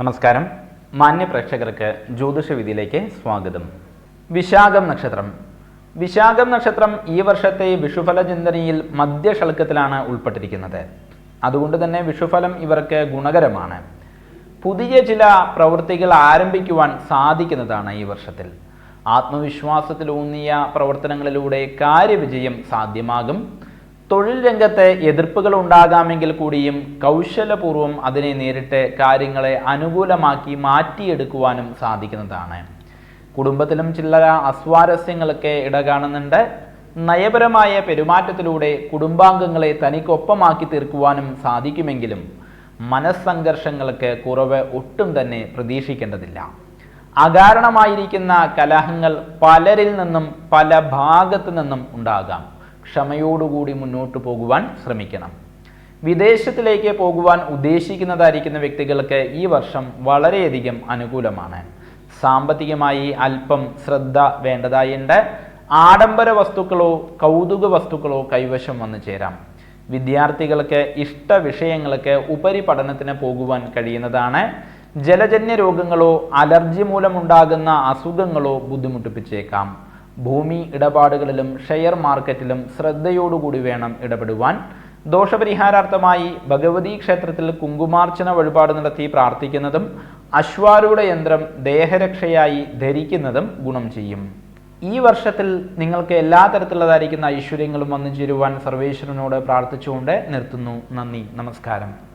നമസ്കാരം. മാന്യ പ്രേക്ഷകർക്ക് ജ്യോതിഷ വിധിയിലേക്ക് സ്വാഗതം. വിശാഖം നക്ഷത്രം. വിശാഖം നക്ഷത്രം ഈ വർഷത്തെ വിഷുഫല ചിന്തനയിൽ മധ്യഷൾക്കത്തിലാണ് ഉൾപ്പെട്ടിരിക്കുന്നത്. അതുകൊണ്ട് തന്നെ വിഷുഫലം ഇവർക്ക് ഗുണകരമാണ്. പുതിയ ചില പ്രവൃത്തികൾ ആരംഭിക്കുവാൻ സാധിക്കുന്നതാണ് ഈ വർഷത്തിൽ. ആത്മവിശ്വാസത്തിലൂന്നിയ പ്രവർത്തനങ്ങളിലൂടെ കാര്യവിജയം സാധ്യമാകും. തൊഴിൽ രംഗത്തെ എതിർപ്പുകൾ ഉണ്ടാകാമെങ്കിൽ കൂടിയും കൗശലപൂർവം അതിനെ നേരിട്ട് കാര്യങ്ങളെ അനുകൂലമാക്കി മാറ്റിയെടുക്കുവാനും സാധിക്കുന്നതാണ്. കുടുംബത്തിലും ചില്ലറ അസ്വാരസ്യങ്ങളൊക്കെ ഇടകാണുന്നുണ്ട്. നയപരമായ പെരുമാറ്റത്തിലൂടെ കുടുംബാംഗങ്ങളെ തനിക്കൊപ്പമാക്കി തീർക്കുവാനും സാധിക്കുമെങ്കിലും മനസ്സംഘർഷങ്ങൾക്ക് കുറവ് ഒട്ടും തന്നെ പ്രതീക്ഷിക്കേണ്ടതില്ല. അകാരണമായിരിക്കുന്ന കലഹങ്ങൾ പലരിൽ നിന്നും പല ഭാഗത്തു നിന്നും ഉണ്ടാകാം. ക്ഷമയോടുകൂടി മുന്നോട്ട് പോകുവാൻ ശ്രമിക്കണം. വിദേശത്തിലേക്ക് പോകുവാൻ ഉദ്ദേശിക്കുന്നതായിരിക്കുന്ന വ്യക്തികൾക്ക് ഈ വർഷം വളരെയധികം അനുകൂലമാണ്. സാമ്പത്തികമായി അല്പം ശ്രദ്ധ വേണ്ടതായുണ്ട്. ആഡംബര വസ്തുക്കളോ കൗതുക വസ്തുക്കളോ കൈവശം വന്നു ചേരാം. വിദ്യാർത്ഥികൾക്ക് ഇഷ്ട വിഷയങ്ങൾക്ക് ഉപരിപഠനത്തിന് പോകുവാൻ കഴിയുന്നതാണ്. ജലജന്യ രോഗങ്ങളോ അലർജി മൂലമുണ്ടാകുന്ന അസുഖങ്ങളോ ബുദ്ധിമുട്ടിപ്പിച്ചേക്കാം. ഭൂമി ഇടപാടുകളിലും ഷെയർ മാർക്കറ്റിലും ശ്രദ്ധയോടുകൂടി വേണം ഇടപെടുവാൻ. ദോഷപരിഹാരാർത്ഥമായി ഭഗവതി ക്ഷേത്രത്തിൽ കുങ്കുമാർച്ചന വഴിപാട് നടത്തി പ്രാർത്ഥിക്കുന്നതും അശ്വാരൂഢ യന്ത്രം ദേഹരക്ഷയായി ധരിക്കുന്നതും ഗുണം ചെയ്യും. ഈ വർഷത്തിൽ നിങ്ങൾക്ക് എല്ലാ തരത്തിലുള്ളതായിരിക്കുന്ന ഐശ്വര്യങ്ങളും വന്നു ചേരുവാൻ സർവേശ്വരനോട് പ്രാർത്ഥിച്ചുകൊണ്ട് നിർത്തുന്നു. നന്ദി. നമസ്കാരം.